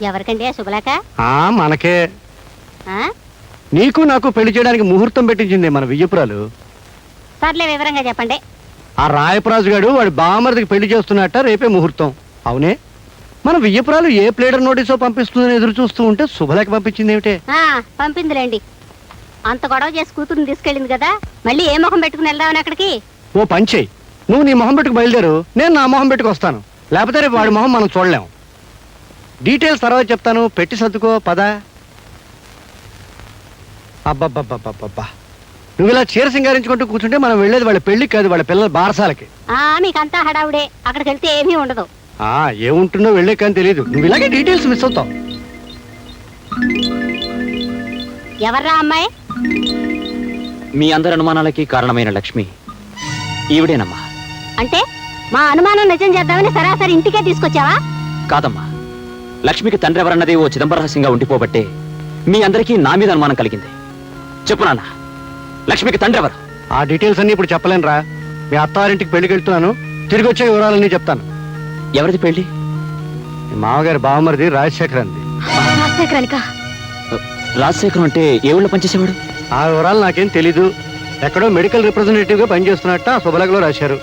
ఎవరికండి శుభలేఖ? ఆ మనకే? నీకు నాకు పెళ్ళి చేయడానికి ముహూర్తం పెట్టించింది మన వియ్యపురాలు. సర్లే వివరంగా చెప్పండి. ఆ రాయపరాజు గాడు వాడి బామర్దికి పెళ్ళి చేస్తున్నట్ట రేపే ముహూర్తం. అవునే? మన వియ్యపురాలు ఏ ప్లేడర్ నోటీసో పంపిస్తుందని ఎదురు చూస్తూ ఉంటే శుభలేఖ పంపించింది ఏమిటే ఆ, పంపిందిలేండి. అంత గొడవ చేసి కూతురుని తీసుకెళ్ళింది కదా మళ్ళీ ఏ ముఖం పెట్టుకుని వెళ్దామని అక్కడికి? ఓ పని చెయ్యి నువ్వు నీ మొహం పెట్టుకు బయలుదేరు. నేను నా మొహం పెట్టుకు వస్తాను లేకపోతే రేపు వాడి మొహం మనం చూడలేం. డీటెయిల్స్ తర్వాత చెప్తాను. పెట్టి సర్దుకో పద. అబ్బబ్బబ్బబ్బబ్బా నువ్వు ఇలా చీర సింగారించుకుంటూ కూర్చుంటే మనం వెళ్ళేది వాళ్ళ పెళ్ళికి కాదు వాళ్ళ పిల్లల బారసాలకి. ఆ మీకంతా హడావుడే. అక్కడికి వెళ్తే ఏమీ ఉండదు. ఆ ఏముంటుందో వెళ్ళే కానీ తెలియదు నువ్వు ఇలాగే డీటెయిల్స్ మిస్ అవుతావు. ఎవర్రా అమ్మాయి? మీ అందరి అనుమానాలకి కారణమైన లక్ష్మి. ఈవిడేనమ్మా. అంటే మా అనుమానం నిజం చేద్దామని సరాసరి ఇంటికే తీసుకొచ్చావా? కాదమ్మా. లక్ష్మికి తండ్రి ఎవరన్నది ఓ చిదంబర రహస్యంగా ఉండిపోబట్టే మీ అందరికీ నా మీద అనుమానం కలిగింది. చెప్పు నాన్న లక్ష్మికి తండ్రి ఎవరు? ఆ డీటెయిల్స్ అన్ని ఇప్పుడు చెప్పలేను రా మీ అత్తారింటికి పెళ్ళికి వెళ్తున్నాను తిరిగి వచ్చే వివరాలన్నీ చెప్తాను. ఎవరిది పెళ్ళి మీ మామగారి బావమరిది రాజశేఖర్ అంది రాజశేఖరానిక రాజశేఖరం అంటే ఏ ఊళ్ళో పనిచేసేవాడు? ఆ వివరాలు నాకేం తెలీదు. ఎక్కడో మెడికల్ రిప్రజెంటేటివ్గా పనిచేస్తున్నట్ట ఆ శుభలేఖలో రాశారు.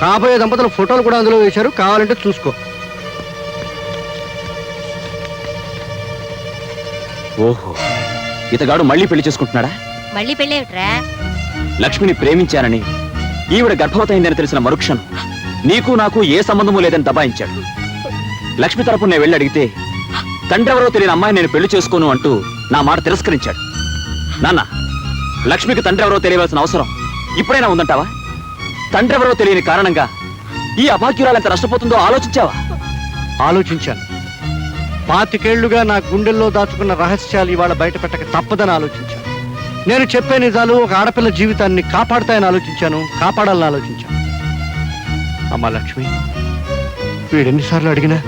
కాబోయే దంపతుల ఫోటోలు కూడా అందులో వేశారు. కావాలంటే చూసుకో. ఓహో. ఇతగాడు మళ్ళీ పెళ్ళి చేసుకుంటున్నాడా? మళ్ళీ పెళ్ళేమిట్రా? లక్ష్మిని ప్రేమించానని ఈవిడ గర్భవతయిందని తెలిసిన మరుక్షణం నీకు నాకు ఏ సంబంధము లేదని దబాయించాడు. లక్ష్మి తరపు నేను వెళ్ళి అడిగితే తండ్రి ఎవరో తెలియని అమ్మాయి నేను పెళ్ళి చేసుకోను అంటూ నా మాట తిరస్కరించాడు. నాన్న లక్ష్మికి తండ్రి ఎవరో తెలియవలసిన అవసరం ఇప్పుడైనా ఉందంటావా? తండ్రి ఎవరో తెలియని కారణంగా ఈ అభాగ్యురాలు ఎంత నష్టపోతుందో ఆలోచించావా? ఆలోచించాను. పాతికేళ్ళుగా నా గుండెల్లో దాచుకున్న రహస్యాలు ఇవాళ బయట పెట్టక తప్పదని ఆలోచించాను. నేను చెప్పే నిజాలు ఒక ఆడపిల్ల జీవితాన్ని కాపాడుతాయని ఆలోచించాను కాపాడాలని ఆలోచించాను. అమ్మా లక్ష్మి వీడెన్నిసార్లు అడిగినా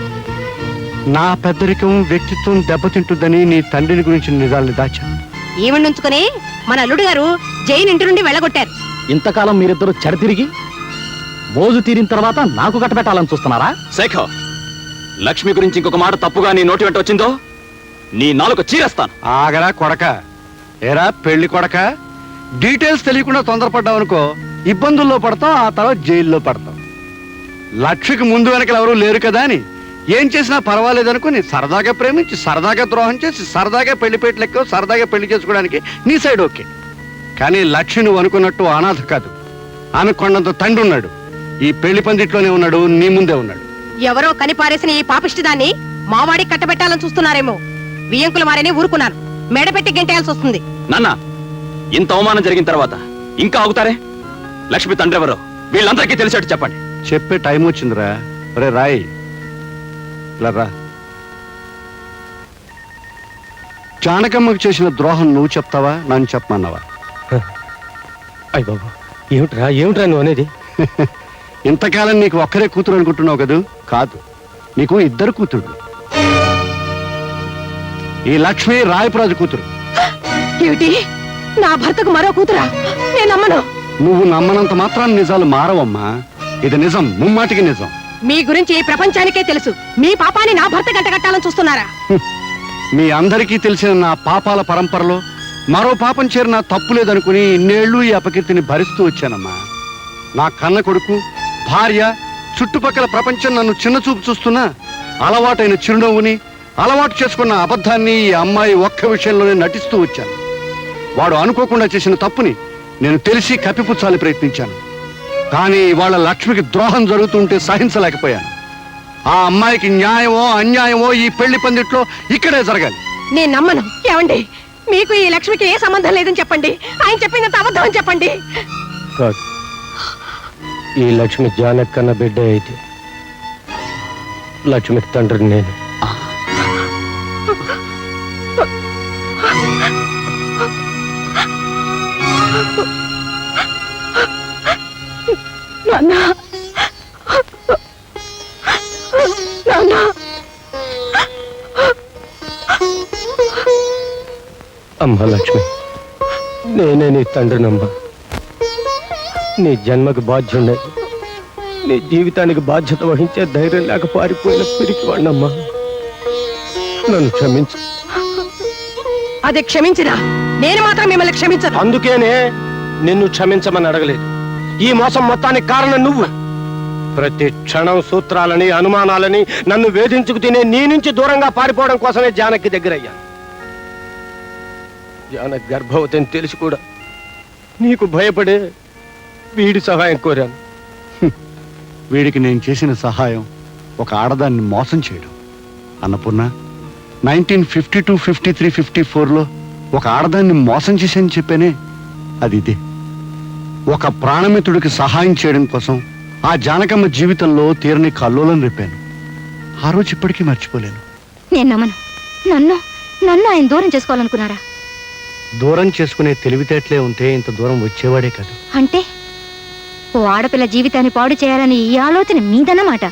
నా పెద్దరికం వ్యక్తిత్వం దెబ్బతింటుందని నీ తండ్రిని గురించి నిజాల్ని దాచాను. ఈవెండుంచుకుని మన అల్లుడు గారు జైన్ ఇంటి నుండి వెళ్ళగొట్టారు. ఇంతకాలం మీరిద్దరు చెడతిరిగి మోజు తీరిన తర్వాత నాకు కట్టబెట్టాలని చూస్తున్నారా? శేఖర్ లక్ష్మి గురించి ఇంకొక మాట తప్పుగా నీ నోటి వెంట వచ్చిందో నీ నాలుక చీరేస్తాను. ఆగరా కొడక. ఏరా పెళ్ళి కొడక? డీటెయిల్స్ తెలియకుండా తొందరపడ్డావు అనుకో ఇబ్బందుల్లో పడతాం ఆ తర్వాత జైల్లో పడతాం. లక్ష్మికి ముందు వెనకలు ఎవరూ లేరు కదా అని. ఏం చేసినా పర్వాలేదు అనుకుని సరదాగా ప్రేమించి సరదాగా ద్రోహం చేసి సరదాగా పెళ్ళి పెట్టి లెక్క సరదాగా పెళ్ళి చేసుకోవడానికి నీ సైడ్ ఓకే. కానీ లక్ష్మి నువ్వు అనుకున్నట్టు అనాథ కాదు. ఆమె కొండంత తండ్రి ఉన్నాడు. ఈ పెళ్ళి పందిట్లోనే ఉన్నాడు నీ ముందే ఉన్నాడు. ఎవరో కనిపారేసిన ఈ పాపిష్టి దాన్ని మావాడికి కట్టబెట్టాలని చూస్తున్నారేమో. బియ్యంకులు మారని ఊరుకున్నాను. మెడపెట్టి గెంటేయాల్సి వస్తుంది. నాన్న ఇంత అవమానం జరిగిన తర్వాత ఇంకా ఆగుతారే? లక్ష్మి తండ్రి ఎవరో వీళ్ళందరికీ తెలిసేట్టు చెప్పండి. చెప్పే టైం వచ్చిందిరా. రే రాయ్. రా. జానకమ్మకు చేసిన ద్రోహం నువ్వు చెప్తావా నన్ను చెప్పమన్నావా? అయ్య బాబు ఏమిట్రా ఏమిట్రా నువ్వు అనేది? ఇంతకాలం నీకు ఒక్కరే కూతురు అనుకుంటున్నావు కదూ? కాదు. నీకు ఇద్దరు కూతురు ఈ లక్ష్మి రాయపురాజు కూతురు. ఏమిటి? నా భర్తకు మరో కూతురా? నేను నమ్మను. నువ్వు నమ్మనంత మాత్రాన్ని నిజాలు మారవమ్మా. ఇది నిజం ముమ్మాటికి నిజం. మీ గురించి ఈ ప్రపంచానికే తెలుసు. మీ పాపాన్ని నా భర్త కట్టగట్టాలని చూస్తున్నారా? మీ అందరికీ తెలిసిన నా పాపాల పరంపరలో మరో పాపం చేరిన తప్పు లేదనుకుని ఇన్నేళ్ళు ఈ అపకీర్తిని భరిస్తూ వచ్చానమ్మా. నా కన్న కొడుకు భార్య చుట్టుపక్కల ప్రపంచం నన్ను చిన్నచూపు చూస్తున్నా అలవాటైన చిరునవ్వుని అలవాటు చేసుకున్న అబద్ధాన్ని ఈ అమ్మాయి ఒక్క విషయంలోనే నటిస్తూ వచ్చాను. వాడు అనుకోకుండా చేసిన తప్పుని నేను తెలిసి కప్పిపుచ్చాలి ప్రయత్నించాను. కానీ ఇవాళ లక్ష్మికి ద్రోహం జరుగుతుంటే సహించలేకపోయాను. ఆ అమ్మాయికి న్యాయమో అన్యాయమో ఈ పెళ్ళి పందిట్లో ఇక్కడే జరగాలి. నేను నమ్మను. ఏమండి? మీకు ఈ లక్ష్మికి ఏ సంబంధం లేదని చెప్పండి. ఆయన చెప్పిందంత అబద్ధం అని చెప్పండి. కాదు. ఈ లక్ష్మి జానకన్న బిడ్డ అయితే లక్ష్మికి తండ్రి నేను. అమ్మ లక్ష్మి నేనే నీ తండ్రినమ్మా. నీ జన్మకు బాధ్యుండే నీ జీవితానికి బాధ్యత వహించే ధైర్యం లేక పారిపోయిన పిరికి వాడినమ్మా. నన్ను క్షమించు. అది క్షమించినా? నేను మాత్రం మిమ్మల్ని క్షమించను. అందుకేనే నిన్ను క్షమించమని అడగలేదు. ఈ మోసం మొత్తానికి కారణం నువ్వు. ప్రతి క్షణం సూత్రాలని అనుమానాలని నన్ను వేధించుకు తినే నీ నుంచి దూరంగా పారిపోవడం కోసమే జానకి దగ్గరయ్యాను జానకి గర్భవతి అని తెలిసి కూడా నీకు భయపడే వీడి సహాయం కోరాను. వీడికి నేను చేసిన సహాయం ఒక ఆడదాన్ని మోసం చేయడం. Annapurna nineteen fifty two fifty three fifty ఫోర్లో ఒక ఆడదాన్ని మోసం చేశాను చెప్పానే అది ఇదే. ఒక ప్రాణమిత్రుడికి సహాయం చేయడం కోసం ఆ జానకమ్మ జీవితంలో తీరని కల్లోలం రేపాను. ఆ రోజు ఇప్పటికీ మర్చిపోలేను. నేను నమ్మను. నన్ను నన్ను ఆయన దూరం చేసుకోవాలనుకున్నారా దూరం చేసుకునే తెలివితేటలే ఉంటే ఇంత దూరం వచ్చేవాడే కాదు. అంటే? ఓ ఆడపిల్ల జీవితాన్ని పాడు చేయాలని ఈ ఆలోచన మీదన్నమాట.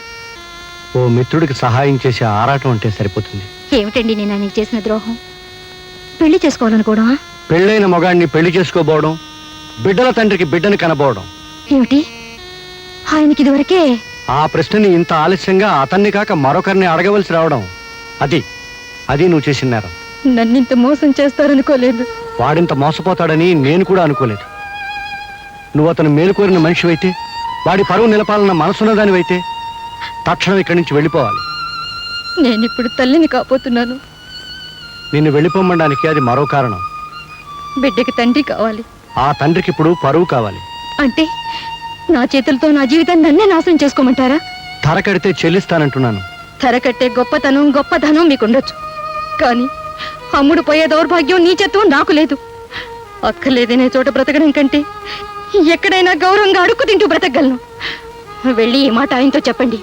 ఓ మిత్రుడికి సహాయం చేసే ఆరాటం అంటే సరిపోతుంది. ఏమిటండి నేను ఆయనకి చేసిన ద్రోహం? పెళ్ళి చేసుకోవాలనుకోవడమా? పెళ్ళైన మగాడిని పెళ్ళి చేసుకోబోవడం బిడ్డల తండ్రికి బిడ్డని కనబోవడం. ఏమిటి? ఆయనకి ఇదివరకే ఆ ప్రశ్నని ఇంత ఆలస్యంగా అతన్ని కాక మరొకరిని అడగవలసి రావడం. అది అది నువ్వు చేసిన నేరం. నన్నింత మోసం చేస్తారనుకోలేదు. వాడింత మోసపోతాడని నేను కూడా అనుకోలేదు. నువ్వు అతను మేలుకోరిన మనిషివైతే వాడి పరువు నిలపాలన్న మనసున్నదానివైతే తక్షణం ఇక్కడి నుంచి వెళ్ళిపోవాలి. నేనిప్పుడు తల్లిని కాపోతున్నాను. నిన్ను వెళ్ళిపోమ్మడానికి అది మరో కారణం. బిడ్డకి తండ్రి కావాలి. ఆ తండ్రికి ఇప్పుడు పరువు కావాలి. అంటే నా చేతులతో నా జీవితాన్ని నన్నే నాశనం చేసుకోమంటారా? ధర కడితే చెల్లిస్తానంటున్నాను. ధర కట్టే గొప్పతనం గొప్పతనం మీకుండొచ్చు. కానీ అమ్ముడు పోయే దౌర్భాగ్యం నీచత్వం నాకు లేదు. అక్కర్లేదనే చోట బ్రతకడం కంటే ఎక్కడైనా గౌరవంగా అడుక్కు తింటూ బ్రతకగలను. వెళ్ళి ఈ మాట ఆయనతో చెప్పండి.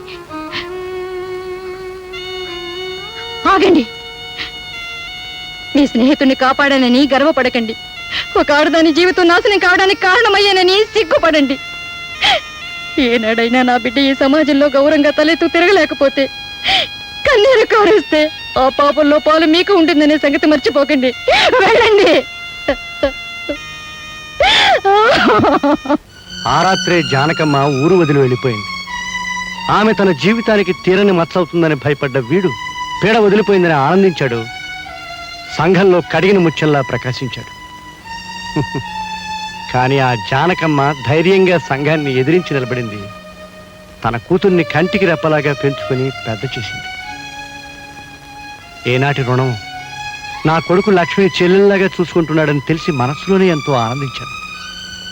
ఆగండి. మీ స్నేహితుడిని కాపాడానని గర్వపడకండి. ఒక ఆడదాని జీవితం నాశనం కావడానికి కారణమయ్యానని సిగ్గుపడండి. ఏనాడైనా నా బిడ్డ ఈ సమాజంలో గౌరవంగా తలెత్తు తిరగలేకపోతే కన్నీరు కారేస్తే ఆ పాపంలో పాలు మీకు ఉంటుందనే సంగతి మర్చిపోకండి. వెళ్ళండి. ఆ రాత్రే జానకమ్మ ఊరు వదిలి వెళ్ళిపోయింది. ఆమె తన జీవితానికి తీరని మచ్చవుతుందని భయపడ్డ వీడు పీడ వదిలిపోయిందని ఆనందించాడు. సంఘంలో కడిగిన ముచ్చల్లా ప్రకాశించాడు. కానీ ఆ జానకమ్మ ధైర్యంగా సంఘాన్ని ఎదిరించి నిలబడింది. తన కూతుర్ని కంటికి రెప్పలాగా పెంచుకొని పెద్ద చేసింది. ఏనాటి రుణం? నా కొడుకు లక్ష్మి చెల్లెల్లాగా చూసుకుంటున్నాడని తెలిసి మనసులోనే ఎంతో ఆనందించాను.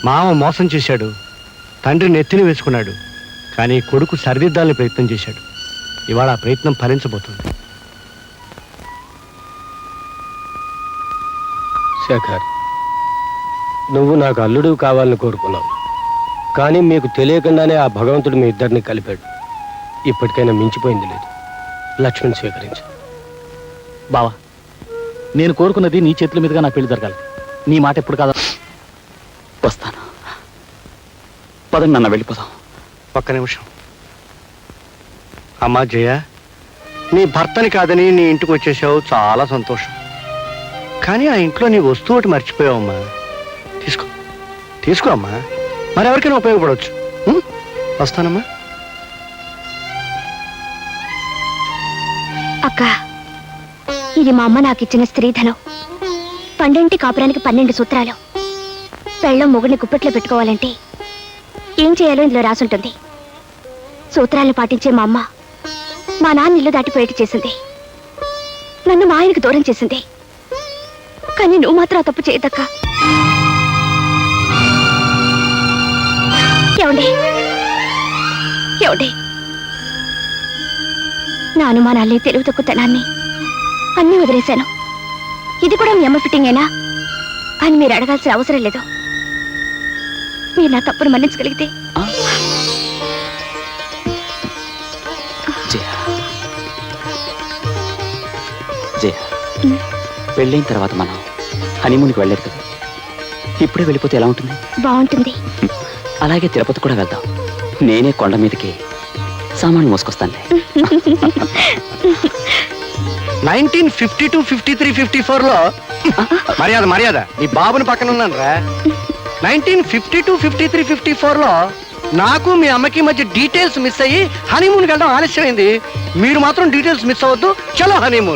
మామ మోసం చేశాడు. తండ్రి నెత్తిని వేసుకున్నాడు. కానీ కొడుకు సరిదిద్దాలని ప్రయత్నం చేశాడు. ఇవాళ ఆ ప్రయత్నం ఫలించబోతుంది. శేఖర్ నువ్వు నాకు అల్లుడు కావాలని కోరుకున్నావు. కానీ మీకు తెలియకుండానే ఆ భగవంతుడు మీ ఇద్దరిని కలిపాడు. ఇప్పటికైనా మించిపోయింది లేదు. లక్ష్మణ్ స్వీకరించు. బావా నేను కోరుకున్నది నీ చేతుల మీదుగా నా పెళ్ళి జరగాలి. నీ మాట ఎప్పుడు కాదా వస్తాను పదండి నాన్న వెళ్ళిపోదాం. ఒక్క నిమిషం. అమ్మా జయ నీ భర్తని కాదని నీ ఇంటికి వచ్చేసావు చాలా సంతోషం. కానీ ఆ ఇంట్లో నీ వస్తువు ఒకటి మర్చిపోయావమ్మా. తీసుకో. తీసుకో అమ్మా. మరెవరికైనా ఉపయోగపడవచ్చు? వస్తానమ్మా. అక్క ఇది మా అమ్మ నాకు ఇచ్చిన స్త్రీధనం పండింటి కాపురానికి పన్నెండు సూత్రాలు. పెళ్ళం మొగుడిని గుప్పెట్లో పెట్టుకోవాలంటే ఏం చేయాలో ఇందులో రాసుంటుంది. సూత్రాలను పాటించే మా అమ్మ మా నాన్న ఇల్లు దాటిపోయేటి చేసింది. నన్ను మా ఆయనకు దూరం చేసింది. కానీ నువ్వు మాత్రం ఆ తప్పు చేయదక్క. ఏమండి? ఏమండి? నా అనుమానాలే తెలుగు తక్కువతనాన్ని అన్నీ వదిలేశాను. ఇది కూడా మీ అమ్మ ఫిట్టింగేనా? అని మీరు అడగాల్సిన అవసరం లేదు. మీరు నా తప్పును మన్నించగలిగితే. పెళ్ళైన తర్వాత మనం హనీమూన్కి వెళ్ళలేదు కదా? ఇప్పుడే వెళ్ళిపోతే ఎలా ఉంటుంది? బాగుంటుంది. అలాగే తిరుపతి కూడా వెళ్దాం. నేనే కొండ మీదకి సామాన్ మోసుకొస్తానులే. Nineteen fifty two fifty three fifty ఫోర్లో మర్యాద మర్యాద. నీ బాబుని పక్కన ఉన్నాను రా nineteen fifty two fifty three fifty ఫోర్లో నాకు మీ అమ్మకి మధ్య డీటెయిల్స్ మిస్ అయ్యి హనీమూన్కి వెళ్ళడం ఆలస్యమైంది. మీరు మాత్రం డీటెయిల్స్ మిస్ అవ్వద్దు. చలో హనీమూన్.